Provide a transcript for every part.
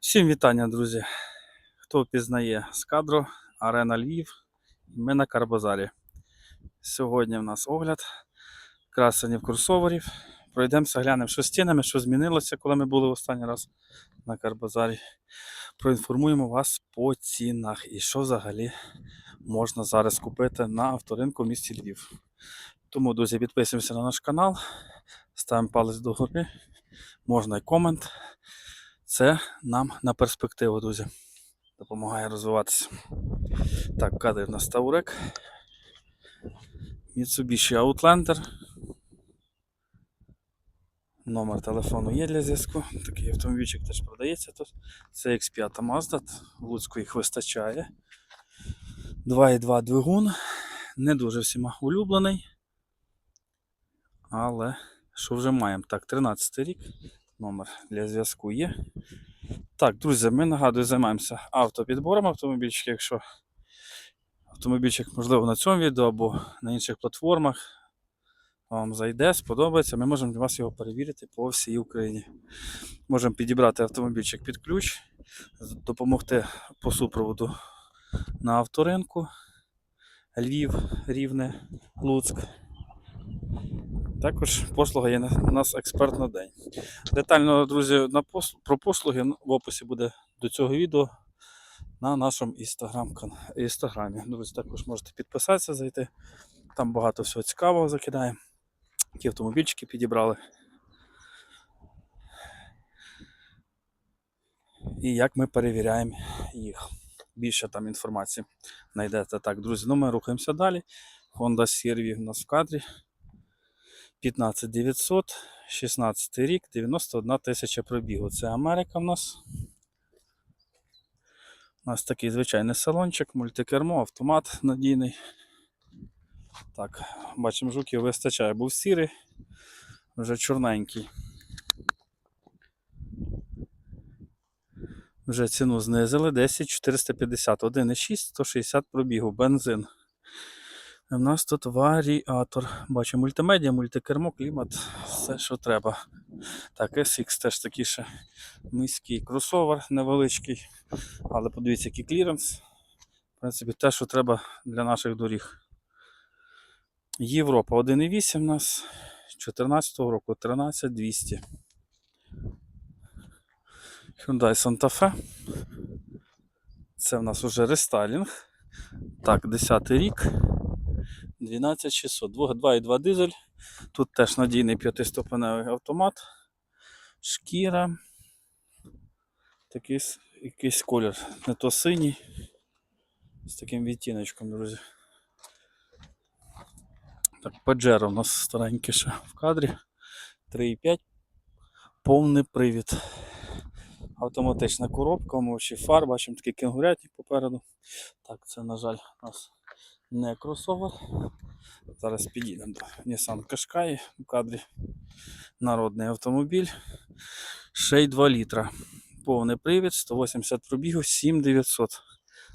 Всім вітання, друзі. Хто впізнає з кадру Арена Львів. Ми на Карбазарі. Сьогодні в нас огляд красенів кросоверів. Пройдемося, глянемо, що з цінами, що змінилося, коли ми були останній раз на Карбазарі. Проінформуємо вас по цінах і що взагалі можна зараз купити на авторинку в місті Львів. Тому, друзі, підписуємося на наш канал, ставимо палець догори, можна і комент. Це нам на перспективу, друзі. Допомагає розвиватися. Так, кадр на Таурек. Mitsubishi Outlander. Номер телефону є для зв'язку. Такий автомобільчик теж продається тут. Це X5 Mazda. В Луцьку їх вистачає. 2,2 двигун. Не дуже всіма улюблений. Але що вже маємо? Так, 13 рік. Номер для зв'язку є. Так, друзі, ми нагадую, займаємося автопідбором автомобільчиків. Якщо автомобільчик, можливо, на цьому відео або на інших платформах вам зайде, сподобається, ми можемо для вас його перевірити по всій Україні. Можемо підібрати автомобільчик під ключ, допомогти по супроводу на авторинку. Львів, Рівне, Луцьк. Також послуга є у нас експерт на день. Детально, друзі, на пос... про послуги в описі буде до цього відео на нашому інстаграм інстаграмі. Друзі, також можете підписатися, зайти. Там багато всього цікавого закидаємо. Які автомобільчики підібрали. І як ми перевіряємо їх. Більше там інформації знайдете. Так, друзі, ну ми рухаємося далі. Honda CR-V у нас в кадрі. 15900, 16 рік, 91 тисяча пробігу. Це Америка в нас. У нас такий звичайний салончик, мультикермо, автомат надійний. Так, бачимо, жуків вистачає. Був сірий, вже чорненький. Вже ціну знизили 10 450, 1,6, 160 пробігу, бензин. У нас тут варіатор. Бачу, мультимедіа, мультикермо, клімат, все, що треба. Так, SX теж такий ще низький кросовер невеличкий. Але подивіться, який кліренс. В принципі, те, що треба для наших доріг. Європа 1,8 у нас 14 року 13200. Hyundai Santa Fe. Це в нас уже рестайлінг. Так, 10 рік. 12600. 2,2 дизель. Тут теж надійний п'ятиступеневий автомат. Шкіра. Такий якийсь колір. Не то синій. З таким відтіночком, друзі. Так, Pajero у нас старенький ще в кадрі. 3,5. Повний привід. Автоматична коробка, мовчі фар, бачимо такий кенгурятник попереду. Так, це, на жаль, у нас не кросовер. Зараз підійдемо до Nissan Qashqai в кадрі. Народний автомобіль. Ще й 2 літра. Повний привід, 180 пробігу, 7900.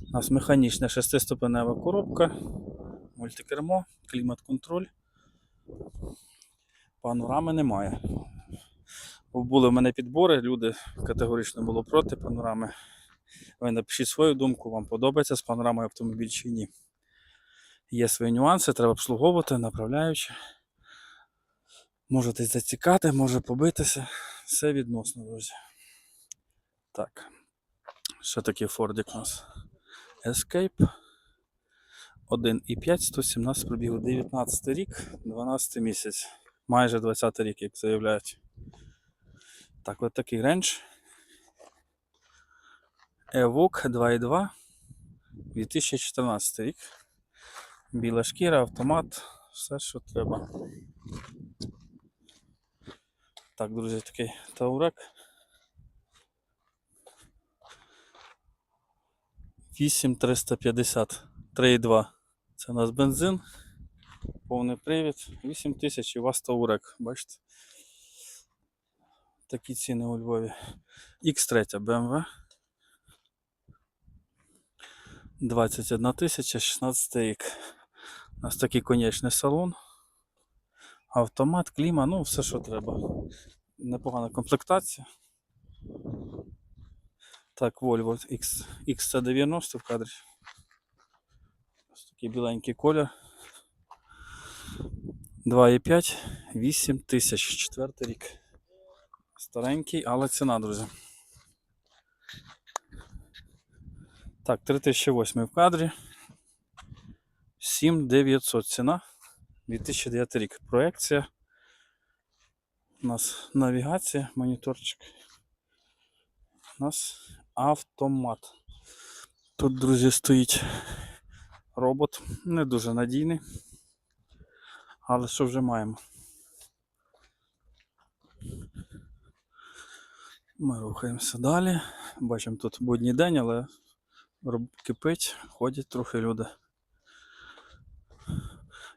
У нас механічна шестиступенева коробка, мультикермо, клімат-контроль. Панорами немає. Були в мене підбори, люди категорично були проти панорами. Ви напишіть свою думку, вам подобається з панорамою автомобіль чи ні. Є свої нюанси, треба обслуговувати, направляючи. Можете зацікати, може побитися. Все відносно, друзі. Так. Що таке Фордік у нас? Escape. 1,5, 117 пробігу, 19 рік, 12 місяць. Майже 20 рік, як заявляють. Так, от такий рендж. Evoque 2.2. 2014 рік. Біла шкіра, автомат, все, що треба. Так, друзі, такий таурек. 8350 3,2. Це у нас бензин. Повний привід. 8 тисяч і у вас таурек. Бачите? Такі ціни у Львові. X3 BMW. 21 тисяча, 16 рік. У нас такий конечний салон. Автомат, кліма, ну все, що треба. Непогана комплектація. Так, Volvo X, XC90 в кадрі. Ось такий біленький колір. 2,5, 8 тисяч, четвертий рік. Старенький, але ціна, друзі. Так, 3008 в кадрі. 7900 ціна. 2009 рік. Проекція. У нас навігація, моніторчик. У нас автомат. Тут, друзі, стоїть робот. Не дуже надійний. Але що вже маємо? Ми рухаємося далі. Бачимо тут будній день, але кипить, ходять трохи люди.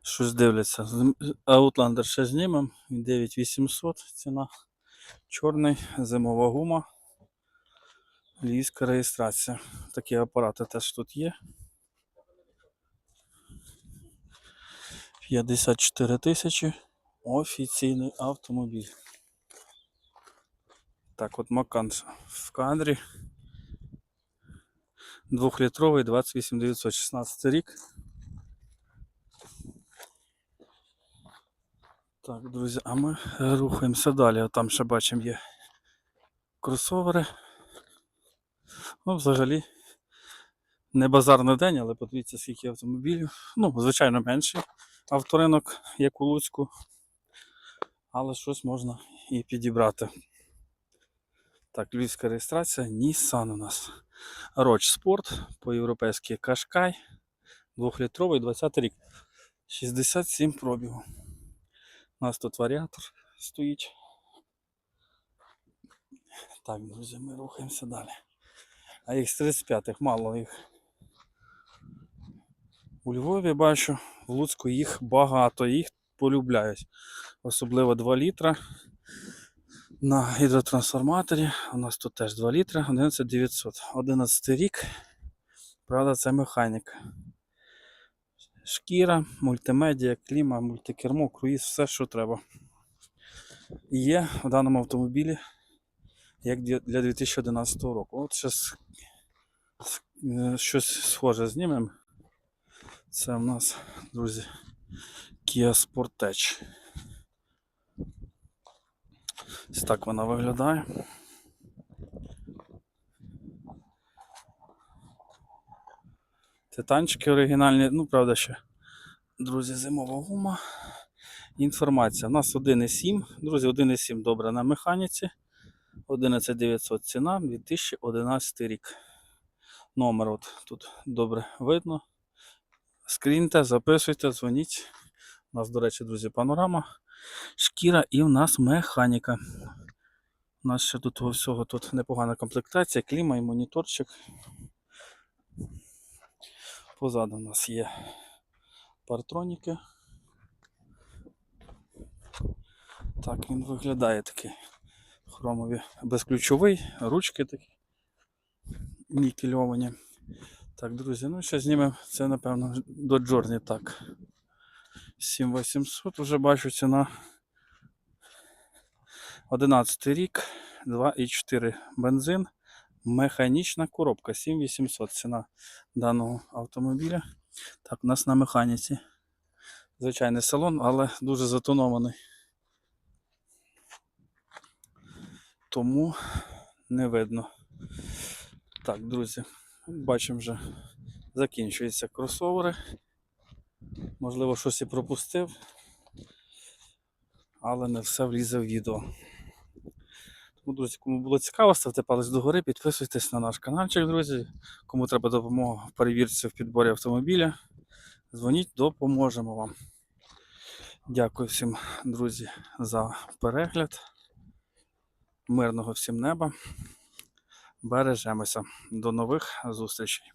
Щось дивляться. Outlander ще знімемо. 9800 ціна. Чорний, зимова гума. Львівська реєстрація. Такі апарати теж тут є. 54 тисячі. Офіційний автомобіль. Так, от Макан в кадрі. Двохлітровий 28916 рік. Так, друзі, а ми рухаємося далі. Там ще бачимо є кросовери. Ну, взагалі, не базарний день, але подивіться, скільки автомобілів. Ну, звичайно, менший авторинок, як у Луцьку. Але щось можна і підібрати. Так, львівська реєстрація, Nissan у нас. Roach Sport по-європейськи Кашкай. 2-літровий 20 рік. 67 пробігу. У нас тут варіатор стоїть. Так, друзі, ми рухаємося далі. А їх з 35 мало їх. У Львові бачу, в Луцьку їх багато, їх полюбляють. Особливо 2 літра. На гідротрансформаторі. У нас тут теж 2 літра, 11900. 11 рік. Правда, це механіка. Шкіра, мультимедіа, кліма, мультикермо, круїз, все, що треба. Є в даному автомобілі як для для 2011 року. От зараз щось схоже знімемо. Це в нас, друзі, Kia Sportage. Ось так вона виглядає. Титанчики оригінальні, ну, правда, ще, друзі, зимова гума. Інформація. У нас 1,7. Друзі, 1,7 добре на механіці. 11900 ціна, 2011 рік. Номер от тут добре видно. Скріньте, записуйте, дзвоніть. У нас, до речі, друзі, панорама, шкіра і в нас механіка. У нас ще тут всього тут непогана комплектація, кліма і моніторчик. Позаду у нас є партроніки. Так він виглядає такий хромові безключовий, ручки такі нікельовані. Так, друзі, ну ще знімемо. Це, напевно, до Джорні так. 7800 вже бачу ціна. 11 рік, 2,4 бензин, механічна коробка, 7800 ціна даного автомобіля. Так, у нас на механіці. Звичайний салон, але дуже затонований. Тому не видно. Так, друзі, бачимо вже закінчуються кросовери. Можливо, щось і пропустив, але не все влізе в відео. Тому, друзі, кому було цікаво, ставте палець догори, підписуйтесь на наш каналчик, друзі. Кому треба допомога в перевірці в підборі автомобіля, дзвоніть, допоможемо вам. Дякую всім, друзі, за перегляд. Мирного всім неба. Бережемося. До нових зустрічей.